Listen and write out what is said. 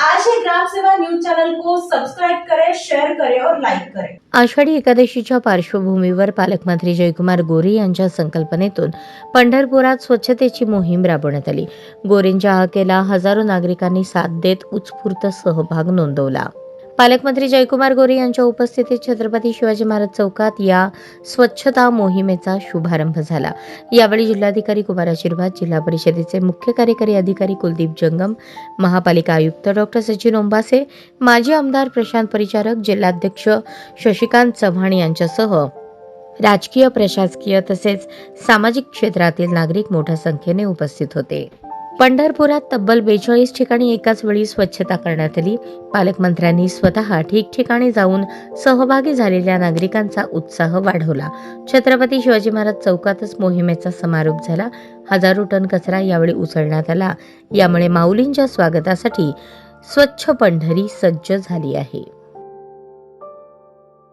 आज ही Gram Seva news channel को सब्सक्राइब करें शेअर करें और लाईक करें. आषाढी एकादशीच्या पार्श्वभूमीवर पालकमंत्री जयकुमार गोरे यांच्या संकल्पनेतून पंढरपुरात स्वच्छतेची मोहीम राबवण्यात आली. गोरेंच्या हाकेला हजारो नागरिकांनी साथ देत उत्स्फूर्त सहभाग नोंदवला. पालकमंत्री जयकुमार गोरे यांच्या उपस्थितीत छत्रपती शिवाजी महाराज चौकात या स्वच्छता मोहिमेचा शुभारंभ झाला. यावेळी जिल्हाधिकारी कुमार आशीर्वाद जिल्हा परिषदेचे मुख्य कार्यकारी अधिकारी कुलदीप जंगम महापालिका आयुक्त डॉक्टर सचिन ओंबासे माजी आमदार प्रशांत परिचारक जिल्हाध्यक्ष शशिकांत चव्हाण यांच्यासह राजकीय प्रशासकीय तसेच सामाजिक क्षेत्रातील नागरिक मोठ्या संख्येने उपस्थित होते. पंढरपुरात तब्बल बेचाळीस ठिकाणी एकाच वेळी स्वच्छता करण्यात आली. पालकमंत्र्यांनी स्वतः ठिकठिकाणी जाऊन सहभागी झालेल्या नागरिकांचा उत्साह वाढवला. छत्रपती शिवाजी महाराज चौकातच मोहिमेचा समारोप झाला. हजारो टन कचरा यावेळी उचलण्यात आला. यामुळे माऊलींच्या स्वागतासाठी स्वच्छ पंढरी सज्ज झाली आहे.